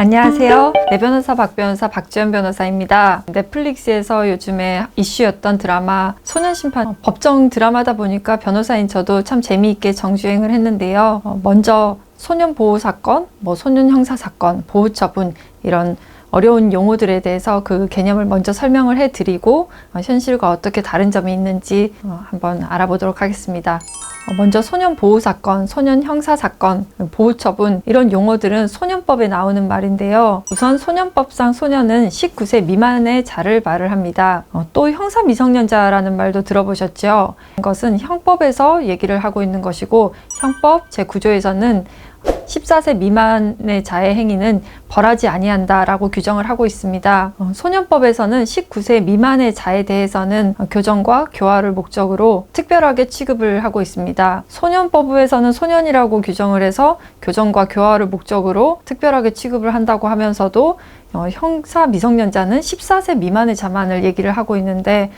안녕하세요. 내 변호사 박 변호사 박지연 변호사입니다. 넷플릭스에서 요즘에 이슈였던 드라마 소년 심판 법정 드라마다 보니까 변호사인 저도 참 재미있게 정주행을 했는데요. 어, 먼저 소년 보호 사건, 뭐 소년 형사 사건, 보호 처분 이런 어려운 용어들에 대해서 그 개념을 먼저 설명을 해드리고 어, 현실과 어떻게 다른 점이 있는지 어, 한번 알아보도록 하겠습니다. 어, 먼저 소년 보호 사건, 소년 형사 사건, 보호 처분 이런 용어들은 소년법에 나오는 말인데요. 우선 소년법상 소년은 19세 미만의 자를 말을 합니다. 어, 또 형사 미성년자라는 말도 들어보셨죠? 이것은 형법에서 얘기를 하고 있는 것이고 형법 제9조에서는 14세 미만의 자의 행위는 벌하지 아니한다라고 규정을 하고 있습니다. 어, 소년법에서는 19세 미만의 자에 대해서는 어, 교정과 교화를 목적으로 특별하게 취급을 하고 있습니다. 소년법에서는 소년이라고 규정을 해서 교정과 교화를 목적으로 특별하게 취급을 한다고 하면서도 어, 형사 미성년자는 14세 미만의 자만을 얘기를 하고 있는데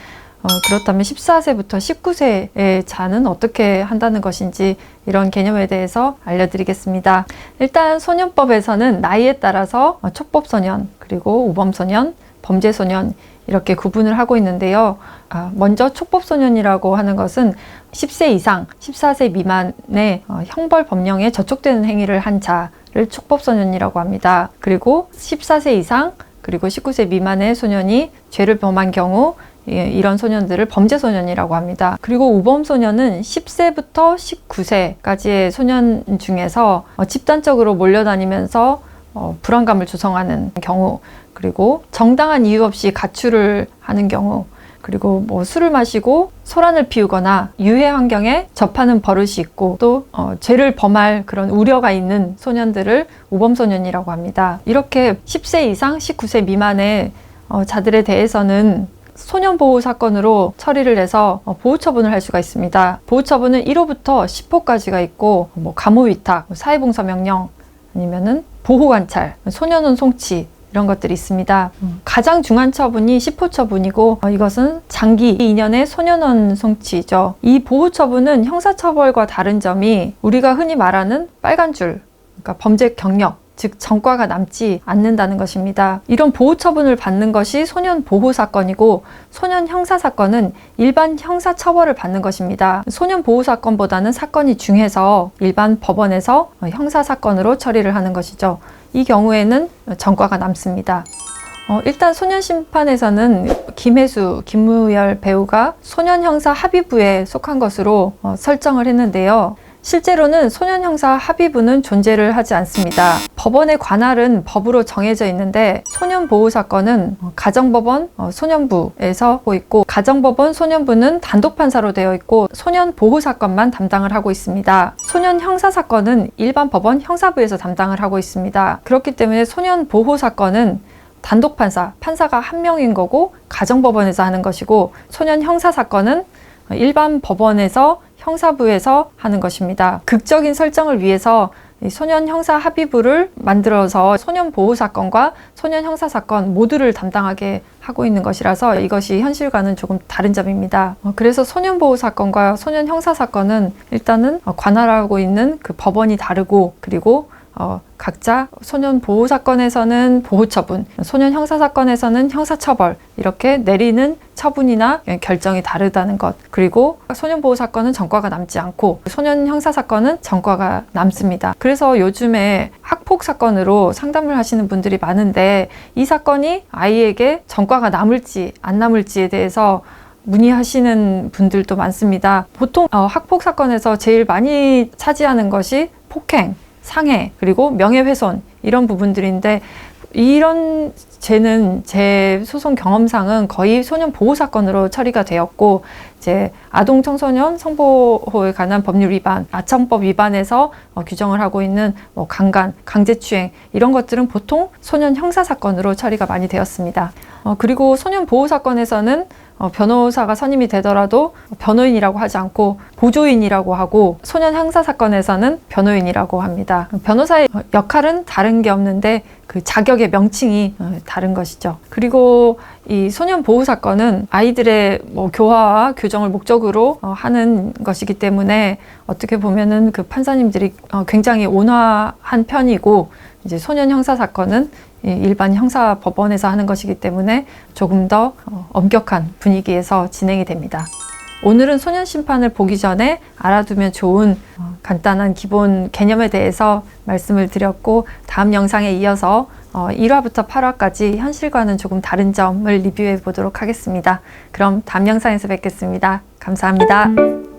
어, 그렇다면 14세부터 19세의 자는 어떻게 한다는 것인지 이런 개념에 대해서 알려드리겠습니다. 일단 소년법에서는 나이에 따라서 어, 촉법소년, 그리고 우범소년, 범죄소년 이렇게 구분을 하고 있는데요. 아, 먼저 촉법소년이라고 하는 것은 10세 이상, 14세 미만의 어, 형벌 법령에 저촉되는 행위를 한 자를 촉법소년이라고 합니다. 그리고 14세 이상, 그리고 19세 미만의 소년이 죄를 범한 경우 예, 이런 소년들을 범죄 소년이라고 합니다. 그리고 우범 소년은 10세부터 19세까지의 소년 중에서 어, 집단적으로 몰려다니면서 어, 불안감을 조성하는 경우, 그리고 정당한 이유 없이 가출을 하는 경우, 그리고 뭐 술을 마시고 소란을 피우거나 유해 환경에 접하는 버릇이 있고 또 어, 죄를 범할 그런 우려가 있는 소년들을 우범 소년이라고 합니다. 이렇게 10세 이상 19세 미만의 어, 자들에 대해서는 소년 보호 사건으로 처리를 해서 어, 보호 처분을 할 수가 있습니다. 보호 처분은 1호부터 10호까지가 있고 뭐 감호 위탁, 사회봉사 명령 아니면은 보호 관찰, 소년원 송치 이런 것들이 있습니다. 가장 중한 처분이 10호 처분이고 어, 이것은 장기 2년의 소년원 송치죠. 이 보호 처분은 형사 처벌과 다른 점이 우리가 흔히 말하는 빨간 줄, 그러니까 범죄 경력 즉 전과가 남지 않는다는 것입니다. 이런 보호 처분을 받는 것이 소년 보호 사건이고 소년 형사 사건은 일반 형사 처벌을 받는 것입니다. 소년 보호 사건보다는 사건이 중해서 일반 법원에서 형사 사건으로 처리를 하는 것이죠. 이 경우에는 전과가 남습니다. 어, 일단 소년 심판에서는 김혜수, 김무열 배우가 소년 형사 합의부에 속한 것으로 어, 설정을 했는데요. 실제로는 소년 형사 합의부는 존재를 하지 않습니다. 법원의 관할은 법으로 정해져 있는데 소년 보호 사건은 가정법원 어, 소년부에서 하고 있고 가정법원 소년부는 단독 판사로 되어 있고 소년 보호 사건만 담당을 하고 있습니다. 소년 형사 사건은 일반 법원 형사부에서 담당을 하고 있습니다. 그렇기 때문에 소년 보호 사건은 단독 판사, 판사가 한 명인 거고 가정법원에서 하는 것이고 소년 형사 사건은 일반 법원에서 형사부에서 하는 것입니다. 극적인 설정을 위해서 소년 형사 합의부를 만들어서 소년 보호 사건과 소년 형사 사건 모두를 담당하게 하고 있는 것이라서 이것이 현실과는 조금 다른 점입니다. 어, 그래서 소년 보호 사건과 소년 형사 사건은 일단은 관할하고 있는 그 법원이 다르고 그리고 어, 각자 소년 보호 사건에서는 보호 처분, 소년 형사 사건에서는 형사 처벌 이렇게 내리는 처분이나 결정이 다르다는 것. 그리고 소년 보호 사건은 전과가 남지 않고 소년 형사 사건은 전과가 남습니다. 그래서 요즘에 학폭 사건으로 상담을 하시는 분들이 많은데 이 사건이 아이에게 전과가 남을지 안 남을지에 대해서 문의하시는 분들도 많습니다. 보통 어, 학폭 사건에서 제일 많이 차지하는 것이 폭행, 상해 그리고 명예훼손 이런 부분들인데 이런 죄는 제 소송 경험상은 거의 소년 보호 사건으로 처리가 되었고 이제 아동 청소년 성보호에 관한 법률 위반, 아청법 위반에서 어, 규정을 하고 있는 뭐 강간, 강제추행 이런 것들은 보통 소년 형사 사건으로 처리가 많이 되었습니다. 어, 그리고 소년 보호 사건에서는 어, 변호사가 선임이 되더라도 변호인이라고 하지 않고 보조인이라고 하고 소년 형사 사건에서는 변호인이라고 합니다. 변호사의 역할은 다른 게 없는데 그 자격의 명칭이 어, 다른 것이죠. 그리고 이 소년 보호 사건은 아이들의 뭐 교화와 교정을 목적으로 어, 하는 것이기 때문에 어떻게 보면은 그 판사님들이 어, 굉장히 온화한 편이고 이제 소년 형사 사건은 이 일반 형사 법원에서 하는 것이기 때문에 조금 더 어, 엄격한 분위기에서 진행이 됩니다. 오늘은 소년 심판을 보기 전에 알아두면 좋은 어, 간단한 기본 개념에 대해서 말씀을 드렸고 다음 영상에 이어서 어, 1화부터 8화까지 현실과는 조금 다른 점을 리뷰해 보도록 하겠습니다. 그럼 다음 영상에서 뵙겠습니다. 감사합니다.